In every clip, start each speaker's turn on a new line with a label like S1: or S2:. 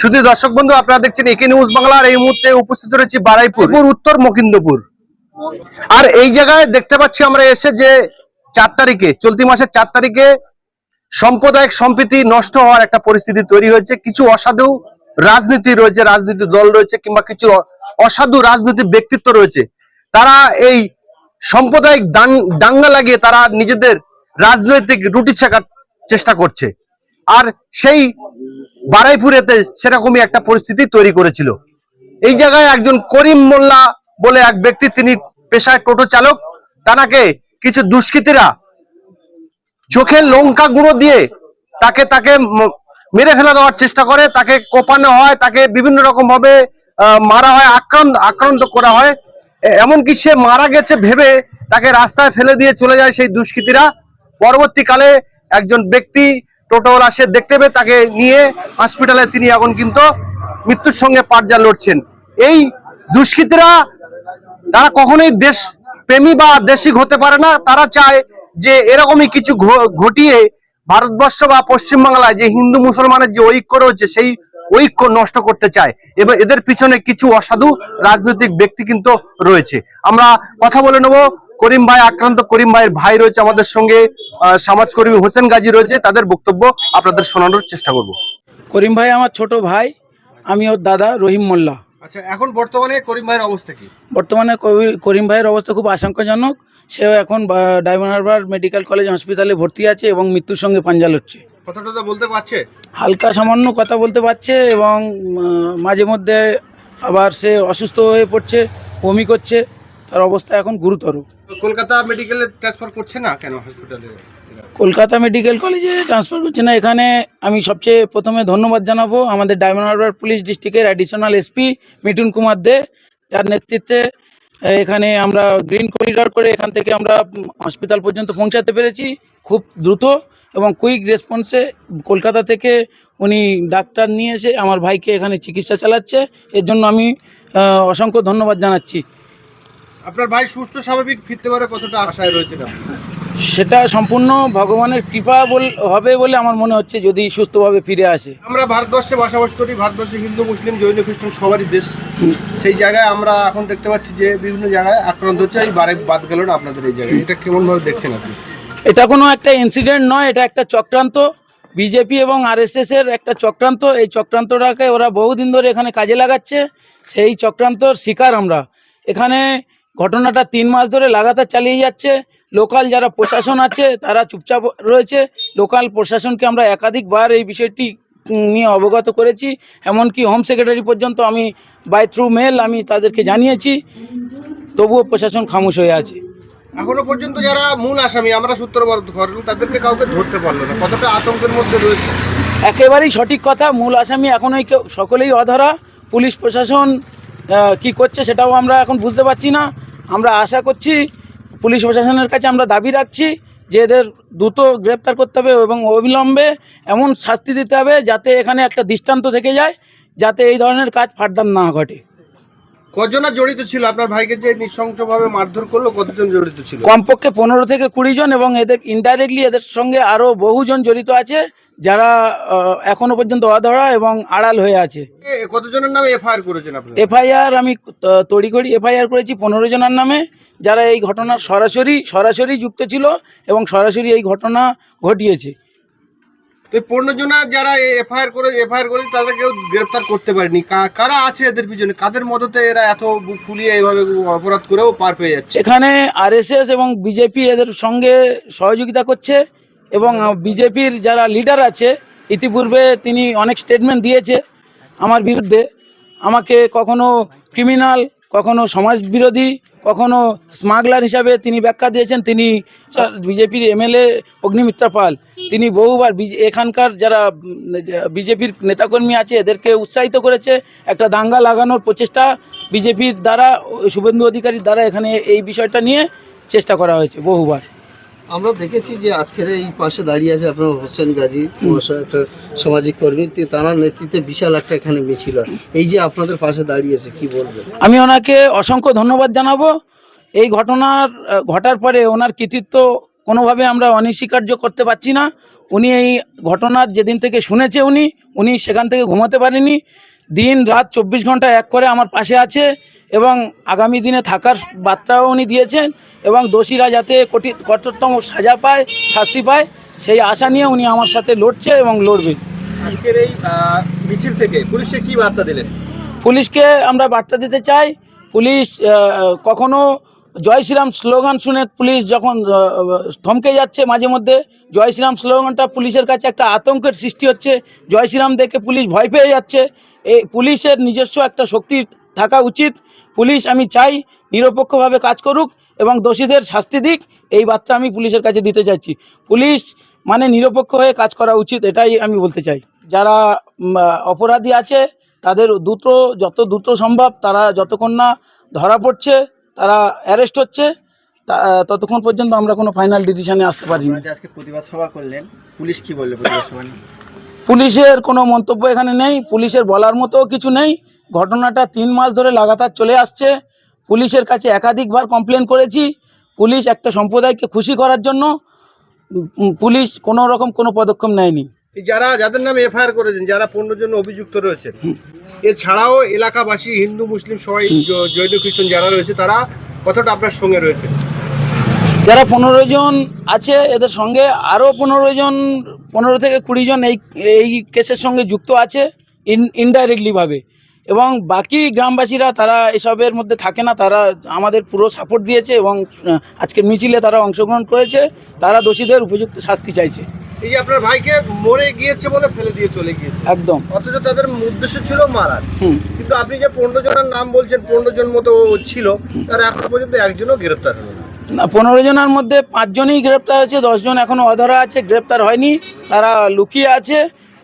S1: শুধু দর্শক বন্ধু আপনারা দেখছেন একে নিউজ বাংলার এই মুহূর্তে উপস্থিত রয়েছে বারাইপুর। উত্তর মকিন্দপুর। আর এই জায়গায় দেখতে পাচ্ছি আমরা এসে যে চার তারিখে চলতি মাসের চার তারিখে সাম্প্রদায়িক সম্প্রীতি নষ্ট হওয়ার একটা পরিস্থিতি তৈরি হয়েছে। কিছু অসাধু রাজনীতি রয়েছে রাজনীতি দল রয়েছে কিংবা কিছু অসাধু রাজনৈতিক ব্যক্তিত্ব রয়েছে। তারা এই সাম্প্রদায়িক দাঙ্গা লাগিয়ে তারা নিজেদের রাজনৈতিক রুটি ছেঁকার চেষ্টা করছে। আর সেই বারাইপুরেতে সেরকমই একটা পরিস্থিতি তৈরি করেছিল। এই জায়গায় একজন করিম মোল্লা বলে এক ব্যক্তি, তিনি পেশায় টোটো চালক তাকে কিছু দুষ্কৃতীরা চোখে লঙ্কা গুঁড়ো দিয়ে তাকে তাকে মেরে ফেলা দেওয়ার চেষ্টা করে, তাকে কোপানো হয়, তাকে বিভিন্ন রকম ভাবে মারা হয়, আক্রান্ত আক্রান্ত করা হয়। এমনকি সে মারা গেছে ভেবে তাকে রাস্তায় ফেলে দিয়ে চলে যায় সেই দুষ্কৃতীরা। পরবর্তীকালে একজন ব্যক্তি টোটোওয়ালা সে দেখতে পেয়ে তাকে নিয়ে হসপিটালে তিনি এখন কিন্তু মৃত্যুর সঙ্গে পাটজা লড়ছেন। এই দুষ্কৃতীরা, তারা কখনোই দেশ প্রেমী বা দেশিক হতে পারে না। তারা চায় যে এরকমই কিছু ঘটিয়ে ভারতবর্ষ বা পশ্চিমবাংলায় যে হিন্দু মুসলমানের যে ঐক্য রয়েছে, সেই ঐক্য নষ্ট করতে চায়। এবং এদের পিছনে কিছু অসাধু রাজনৈতিক ব্যক্তি কিন্তু রয়েছে। আমরা কথা বলে নেব করিম ভাই আক্রান্ত করিম ভাইয়ের ভাই রয়েছে আমাদের সঙ্গে সমাজকর্মী হোসেন গাজী রয়েছে তাদের বক্তব্য আপনাদের শোনানোর চেষ্টা করব।
S2: করিম ভাই আমার ছোট ভাই আমি ওর দাদা রহিম মোল্লা।
S1: আচ্ছা এখন বর্তমানে করিম ভাইয়ের অবস্থা কি?
S2: বর্তমানে করিম ভাইয়ের অবস্থা খুব আশঙ্কাজনক। সেও এখন ডায়মন্ড হারবার মেডিকেল কলেজ হসপিটালে ভর্তি আছে এবং মৃত্যুর সঙ্গে পাঞ্জা লড়ছে।
S1: কথা টথা বলতে পারছে।
S2: হালকা সামান্য কথা বলতে পারছে এবং মাঝে মধ্যে আবার সে অসুস্থ হয়ে পড়ছে বমি করছে তার অবস্থা এখন গুরুতর।
S1: কলকাতা মেডিকেলে ট্রান্সফার করছে না কেন হসপিটালে
S2: কলকাতা মেডিকেল কলেজে ট্রান্সফার করছে না। এখানে আমি সবচেয়ে প্রথমে ধন্যবাদ জানাব আমাদের ডায়মন্ড হারবার পুলিশ ডিস্ট্রিক্টের অ্যাডিশনাল এসপি মিঠুন কুমার দে। যার নেতৃত্বে এখানে আমরা গ্রিন করিডর করে এখান থেকে আমরা হসপিটাল পর্যন্ত পৌঁছাতে পেরেছি খুব দ্রুত এবং কুইক রেসপন্সে কলকাতা থেকে উনি ডাক্তার নিয়ে এসে আমার ভাইকে এখানে চিকিৎসা চালাচ্ছে। এর জন্য আমি অসংখ্য ধন্যবাদ জানাচ্ছি।
S1: আপনার ভাই সুস্থ স্বাভাবিক ফিরতে পারে কতটা আশায় রয়েছে না
S2: সেটা সম্পূর্ণ ভগবানের কৃপা বল হবে বলে আমার মনে হচ্ছে যদি সুস্থভাবে ফিরে আসে।
S1: আমরা ভারতবর্ষে বসবাস করি ভারতবর্ষে হিন্দু মুসলিম জৈন খ্রিস্টান সবারই দেশ। সেই জায়গায় আমরা এখন দেখতে পাচ্ছি যে বিভিন্ন জায়গায় আক্রান্ত হচ্ছে। এই বারে বাদ গেল না আপনাদের এই জায়গায়। এটা কেমনভাবে দেখছেন আপনি?
S2: এটা কোনো একটা ইনসিডেন্ট নয় এটা একটা চক্রান্ত। বিজেপি এবং আরএসএস এর একটা চক্রান্ত। এই চক্রান্তটাকে ওরা বহুদিন ধরে এখানে কাজে লাগাচ্ছে। সেই চক্রান্তর শিকার আমরা। এখানে ঘটনাটা তিন মাস ধরে লাগাতার চালিয়ে যাচ্ছে। লোকাল যারা প্রশাসন আছে তারা চুপচাপ রয়েছে। লোকাল প্রশাসনকে আমরা একাধিকবার এই বিষয়টি নিয়ে অবগত করেছি। এমনকি হোম সেক্রেটারি পর্যন্ত আমি বাই থ্রু মেল আমি তাদেরকে জানিয়েছি। তবুও প্রশাসন খামোশ হয়ে আছে।
S1: এখনও পর্যন্ত যারা মূল আসামি আমরা সূত্রপাত করলাম তাদেরকে কাউকে ধরতে পারল না। কতটা আতঙ্কের মধ্যে রয়েছে?
S2: একেবারেই সঠিক কথা মূল আসামি এখনই কেউ সকলেই অধরা। পুলিশ প্রশাসন কি করছে সেটাও আমরা এখন বুঝতে পারছি না। আমরা আশা করছি পুলিশ প্রশাসনের কাছে আমরা দাবি রাখছি যে এদের দ্রুত গ্রেপ্তার করতে হবে এবং অবিলম্বে এমন শাস্তি দিতে হবে যাতে এখানে একটা দৃষ্টান্ত থেকে যায়, যাতে এই ধরনের কাজ ফাটদার না ঘটে।
S1: কজনা জড়িত ছিল? আপনার ভাইকে যে নৃশংসভাবে মারধর করল কতজন জড়িত ছিল?
S2: কমপক্ষে পনেরো থেকে কুড়ি জন এবং এদের ইনডাইরেক্টলি এদের সঙ্গে আরও বহুজন জড়িত আছে যারা এখনও পর্যন্ত অধরা এবং আড়াল হয়ে আছে।
S1: কতজনের নামে এফআইআর করেছেন আপনি
S2: এফআইআর আমি তড়িঘড়ি এফআইআর করেছি পনেরো জনের নামে যারা এই ঘটনার সরাসরি সরাসরি যুক্ত ছিল এবং সরাসরি এই ঘটনা ঘটিয়েছে।
S1: যারা করে এফআইআর কেউ করতে পারেনি। কারা আছে এদের পিছনে? কাদের এরা এত ফুলিয়ে এভাবে অপরাধ করেও পার পেয়ে যাচ্ছে?
S2: এখানে এবং বিজেপি এদের সঙ্গে সহযোগিতা করছে এবং বিজেপির যারা লিডার আছে, ইতিপূর্বে তিনি অনেক স্টেটমেন্ট দিয়েছে আমার বিরুদ্ধে। আমাকে কখনো ক্রিমিনাল কখনো সমাজবিরোধী, কখনো স্মাগলার হিসাবে তিনি ব্যাখ্যা দিয়েছেন। তিনি বিজেপির এমএলএ অগ্নিমিত্রা পাল। তিনি বহুবার এখানকার যারা বিজেপির নেতাকর্মী আছে, এদেরকে উৎসাহিত করেছে। একটা দাঙ্গা লাগানোর প্রচেষ্টা বিজেপির দ্বারা শুভেন্দু অধিকারীর দ্বারা এখানে এই বিষয়টা নিয়ে চেষ্টা করা হয়েছে বহুবার।
S3: আমরা দেখেছি যে আজকের এই পাশে দাঁড়িয়ে আছে আপনার হোসেন গাজী, মহাশয়, একটা সামাজিক কর্মী। তাঁর নেতৃত্বে বিশাল একটা এখানে মিছিল এই যে আপনাদের পাশে দাঁড়িয়েছে কি বলবেন?
S2: আমি ওনাকে অসংখ্য ধন্যবাদ জানাব। এই ঘটনার, ঘটার পরে ওনার কৃতিত্ব কোনোভাবে আমরা অনস্বীকার্য করতে পারছি না। উনি এই ঘটনার যেদিন থেকে শুনেছে উনি উনি সেখান থেকে ঘুমাতে পারেনি। দিন রাত চব্বিশ ঘণ্টা এক করে আমার পাশে আছে এবং আগামী দিনে থাকার বার্তাও উনি দিয়েছেন এবং দোষীরা যাতে কঠিন কঠোরতম সাজা পায় শাস্তি পায় সেই আশা নিয়ে উনি আমার সাথে লড়ছে এবং লড়বে।
S4: আজকের এই মিছিল থেকে পুলিশকে কি বার্তা দিলেন?
S2: পুলিশকে আমরা বার্তা দিতে চাই। পুলিশ কখনো জয় শ্রীরাম স্লোগান শুনে পুলিশ যখন থমকে যাচ্ছে মাঝে মধ্যে জয় শ্রীরাম স্লোগানটা পুলিশের কাছে একটা আতঙ্কের সৃষ্টি হচ্ছে। জয় শ্রীরাম দেখে পুলিশ ভয় পেয়ে যাচ্ছে। এই পুলিশের নিজস্ব একটা শক্তি থাকা উচিত। পুলিশ আমি চাই নিরপেক্ষভাবে কাজ করুক এবং দোষীদের শাস্তি দিক। এই বার্তা আমি পুলিশের কাছে দিতে চাইছি। পুলিশ মানে নিরপেক্ষ হয়ে কাজ করা উচিত, এটাই আমি বলতে চাই। যারা অপরাধী আছে, তাদের দ্রুত, যত দ্রুত সম্ভব তারা যতক্ষণ না ধরা পড়ছে, তারা অ্যারেস্ট হচ্ছে ততক্ষণ পর্যন্ত আমরা কোনো ফাইনাল ডিসিশনে আসতে
S4: যে আজকে প্রতিবাদ সভা করলেন। পুলিশ কি বলল প্রতিবাদ সভা?
S2: পুলিশের কোনো মন্তব্য এখানে নেই পুলিশের বলার মতো কিছু নেই। ঘটনাটা তিন মাস ধরে লাগাতার চলে আসছে। পুলিশের কাছে একাধিকবার কমপ্লেন করেছি। পুলিশ একটা সম্প্রদায়কে খুশি করার জন্য পুলিশ কোনো রকম কোনো পদক্ষেপ নেয়নি।
S1: এই যারা যাদের নামে এফআইআর করেছেন যারা পনেরো জন অভিযুক্ত রয়েছে এছাড়াও এলাকাবাসী হিন্দু মুসলিম সবাই জৈন খ্রিস্টান যারা রয়েছে তারা কতটা আপনার সঙ্গে রয়েছে।
S2: যারা পনেরো জন আছে এদের সঙ্গে আরও পনেরো জন পনেরো থেকে কুড়ি জন এই এই কেসের সঙ্গে যুক্ত আছে ইন ইনডাইরেক্টলিভাবে এবং বাকি গ্রামবাসীরা তারা এসবের মধ্যে থাকে না তারা আমাদের পুরো সাপোর্ট দিয়েছে এবং আহ, আজকের মিছিলে তারা অংশগ্রহণ করেছে তারা দোষীদের উপযুক্ত শাস্তি চাইছে।
S1: এই যে আপনার ভাইকে মরে গিয়েছে বলে ফেলে দিয়ে চলে গিয়েছে।
S2: একদম।
S1: অথচ তাদের উদ্দেশ্য ছিল মারার।
S2: হুম।
S1: কিন্তু আপনি যে পনেরো জনের নাম বলছেন পনেরো জন মতো ছিল তারা এখনও পর্যন্ত একজনও গ্রেপ্তার হলো না,
S2: পনেরো জনের মধ্যে পাঁচজনই গ্রেপ্তার হয়েছে, দশজন এখনও অধরা আছে, গ্রেপ্তার হয়নি, তারা লুকিয়ে আছে,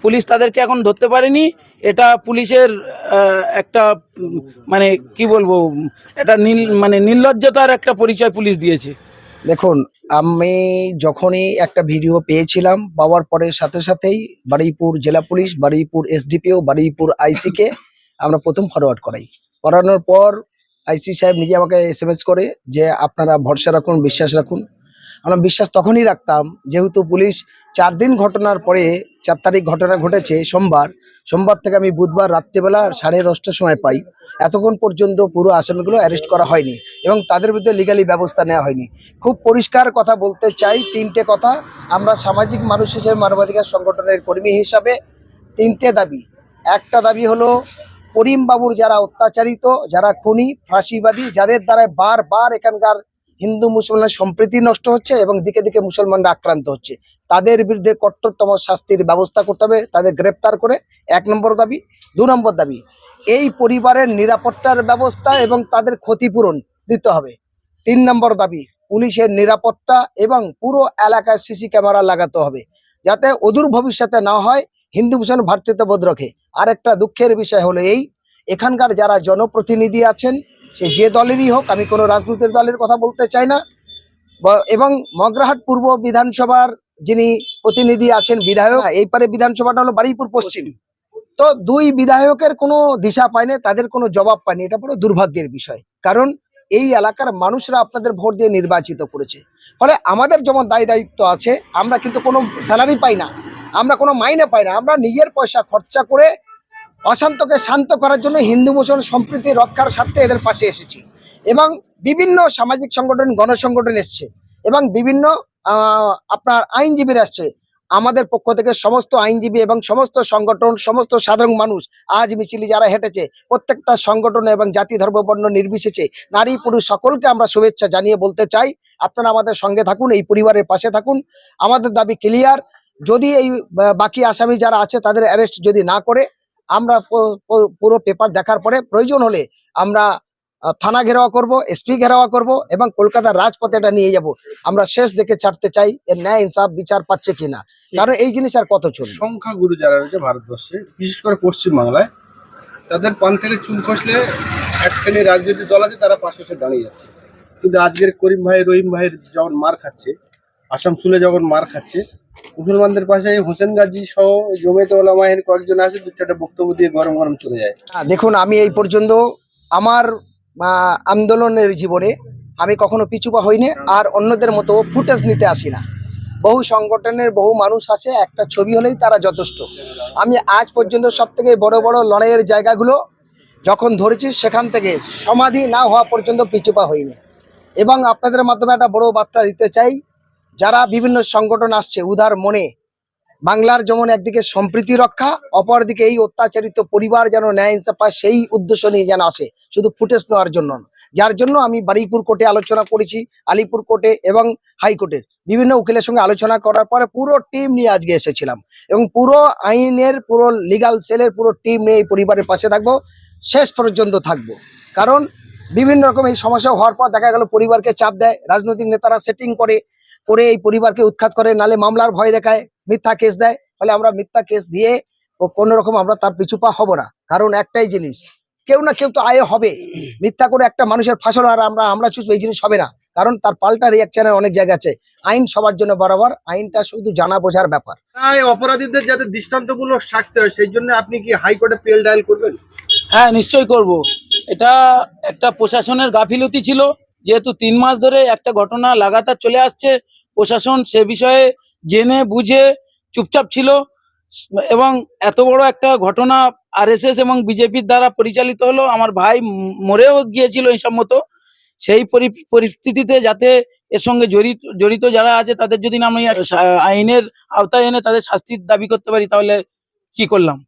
S2: পুলিশ তাদেরকে এখন ধরতে পারেনি, এটা পুলিশের একটা মানে কি বলব, এটা নীল মানে নির্লজ্জতার একটা পরিচয় পুলিশ দিয়েছে।
S5: দেখুন, আমি যখনই একটা ভিডিও পেয়েছিলাম, পাওয়ার পরে সাথে সাথেই বারুইপুর জেলা পুলিশ, বারুইপুর এসডিপিও, বারুইপুর আইসিকে আমরা প্রথম ফরওয়ার্ড করাই। করানোর পর আইসি সাহেব নিজে আমাকে এস করে যে, আপনারা ভরসা রাখুন, বিশ্বাস রাখুন। আমরা বিশ্বাস তখনই রাখতাম, যেহেতু পুলিশ চার দিন ঘটনার পরে, চার তারিখ ঘটনা ঘটেছে সোমবার। সোমবার থেকে আমি বুধবার রাত্রেবেলা সাড়ে দশটার সময় পাই। এতক্ষণ পর্যন্ত পুরো আসামিগুলো অ্যারেস্ট করা হয়নি এবং তাদের বিরুদ্ধে লিগালি ব্যবস্থা নেওয়া হয়নি। খুব পরিষ্কার কথা বলতে চাই, তিনটে কথা। আমরা সামাজিক মানুষ হিসেবে মানবাধিকার সংগঠনের কর্মী হিসাবে তিনটে দাবি। একটা দাবি হলো করিম বাবুর যারা অত্যাচারিত, যারা খুনি, ফাঁসিবাদী, যাদের দ্বারা বারবার এখানকার হিন্দু মুসলমানের সম্প্রীতি নষ্ট হচ্ছে এবং দিকে দিকে মুসলমানরা আক্রান্ত হচ্ছে। তাদের বিরুদ্ধে কঠোরতম শাস্তির ব্যবস্থা করতে হবে, তাদের গ্রেপ্তার করে। এক নম্বর দাবি, দু নম্বর দাবি, এই পরিবারের নিরাপত্তার ব্যবস্থা এবং তাদের ক্ষতিপূরণ দিতে হবে। তিন নম্বর দাবি, পুলিশের নিরাপত্তা এবং পুরো এলাকায় সিসি ক্যামেরা লাগাতে হবে, যাতে অদূর ভবিষ্যতে না হয় হিন্দু মুসলমান ভাতৃত্ববোধ রাখে। আর একটা দুঃখের বিষয় হলো এই, এখানকার যারা জনপ্রতিনিধি আছেন, সে যে দলেরই হোক, আমি কোনো রাজনৈতিক দলের কথা বলতে চাই না। এবং মগরাহাট পূর্ব বিধানসভার যিনি প্রতিনিধি আছেন, বিধায়ক এই পারে বিধানসভাটা হলো বারুইপুর পশ্চিম। তো দুই বিধায়কের কোনো দিশা পায়নি তাদের কোনো জবাব পায়নি এটা পুরো দুর্ভাগ্যের বিষয়। কারণ এই এলাকার মানুষরা আপনাদের ভোট দিয়ে নির্বাচিত করেছে। ফলে আমাদের যেমন দায় দায়িত্ব আছে, আমরা কিন্তু কোনো স্যালারি পাই না। আমরা কোনো মাইনে পাই না। আমরা নিজের পয়সা খরচা করে অশান্তকে শান্ত করার জন্য হিন্দু, মুসলমান সম্প্রীতি রক্ষার স্বার্থে এদের পাশে এসেছি। এবং বিভিন্ন সামাজিক সংগঠন, গণসংগঠন এসছে এবং বিভিন্ন আপনার আইনজীবীরা আসছে আমাদের পক্ষ থেকে সমস্ত আইনজীবী এবং সমস্ত সংগঠন, সমস্ত সাধারণ মানুষ আজ মিছিলে যারা হেঁটেছে, প্রত্যেকটা সংগঠন এবং জাতি, ধর্ম, বর্ণ নির্বিশেষে নারী, পুরুষ সকলকে আমরা শুভেচ্ছা জানিয়ে বলতে চাই। আপনারা আমাদের সঙ্গে থাকুন, এই পরিবারের পাশে থাকুন। আমাদের দাবি ক্লিয়ার যদি এই বাকি আসামি যারা আছে তাদের অ্যারেস্ট যদি না করে, আমরা পুরো পেপার দেখার পরে প্রয়োজন হলে আমরা থানা ঘেরাওয়া করব এসপি ঘেরাওয়া করব এবং কলকাতার রাজপথে এটা নিয়ে যাব। আমরা শেষ দেখে ছাড়তে চাই এর ন্যায় ইনসাফ বিচার পাচ্ছে কিনা। কারণ এই জিনিস আর কত চলবে?
S1: সংখ্যাগুরু যারা রয়েছে ভারতবর্ষে, বিশেষ করে পশ্চিমবাংলায়, তাদের পান থেকে চুল খসলে এক শ্রেণির রাজনৈতিক দল আছে, তারা পাশে এসে দাঁড়িয়ে যাচ্ছে কিন্তু আজকের করিম ভাই, রহিম ভাইয়ের যখন মার খাচ্ছে আসাম সুলে যখন মার খাচ্ছে মুসলমানদের পাশে হোসেন গাজী সহ জমেতে ওলামাহের কয়েকজন আছে দু চারটা বক্তব্য দিয়ে গরম গরম চলে যায়।
S5: দেখুন, আমি এই পর্যন্ত আমার আন্দোলনের জীবনে আমি কখনো পিছুপা হইনি, আর অন্যদের মতো ফুটেজ নিতে আসি না। বহু সংগঠনের বহু মানুষ আছে, একটা ছবি হলেই তারা যথেষ্ট। আমি আজ পর্যন্ত সব থেকে বড় বড় লড়াইয়ের জায়গাগুলো যখন ধরেছি, সেখান থেকে সমাধি না হওয়া পর্যন্ত পিছুপা হইনি। এবং আপনাদের মাধ্যমে একটা বড় বার্তা দিতে চাই যারা বিভিন্ন সংগঠন আসছে, উদার মনে, বাংলার যেমন একদিকে সম্প্রীতি রক্ষা, অপরদিকে এই অত্যাচারিত পরিবার যেন ন্যায় ইনসাফ পায়, সেই উদ্দেশ্য নিয়ে যেন আসে। শুধু ফুটেজ নেওয়ার জন্য। যার জন্য আমি বারুইপুর কোর্টে আলোচনা করেছি, আলিপুর কোর্টে এবং হাইকোর্টের। বিভিন্ন উকিলের সঙ্গে আলোচনা করার পরে পুরো টিম নিয়ে আজকে এসেছিলাম। এবং পুরো আইনের, পুরো লিগাল সেলের পুরো টিম নিয়ে এই পরিবারের পাশে থাকব, শেষ পর্যন্ত থাকব। কারণ বিভিন্ন রকম এই সমস্যা হওয়ার পর দেখা গেল পরিবারকে চাপ দেয়, রাজনৈতিক নেতারা সেটিং করে করে এই পরিবারকে উৎখাত করে নালে মামলার ভয় দেখায় মিথ্যা কেস দেয় ফলে আমরা মিথ্যা কেস দিয়ে ও কোনো রকম আমরা তার পিছুপা হব না। কারণ একটাই জিনিস কেউ না কেউ তো আয় হবে। মিথ্যা করে একটা মানুষের ফাঁসল আর আমরা আমরা চুষবো এই জিনিস হবে না। কারণ তার পাল্টা রিয়াকশনের অনেক জায়গা আছে। আইন সবার জন্য বরাবর আইনটা শুধু জানা বোঝার ব্যাপার।
S1: অপরাধীদের যাতে দৃষ্টান্তমূলক শাস্তি হয় সেই জন্য আপনি কি হাইকোর্টে পেল ডায়াল করবেন?
S2: হ্যাঁ নিশ্চয়ই করব। এটা একটা প্রশাসনের গাফিলতি ছিল। যেহেতু তিন মাস ধরে একটা ঘটনা লাগাতার চলে আসছে, প্রশাসন সে বিষয়ে জেনে বুঝে চুপচাপ ছিল এবং এত বড় একটা ঘটনা আরএসএস এবং বিজেপির দ্বারা পরিচালিত হলো। আমার ভাই মরেও গিয়েছিল এইসব মতো সেই পরি- পরিস্থিতিতে যাতে এর সঙ্গে জড়িত জড়িত যারা আছে তাদের যদি না আমি আইনের আওতায় এনে তাদের শাস্তির দাবি করতে পারি তাহলে কি করলাম?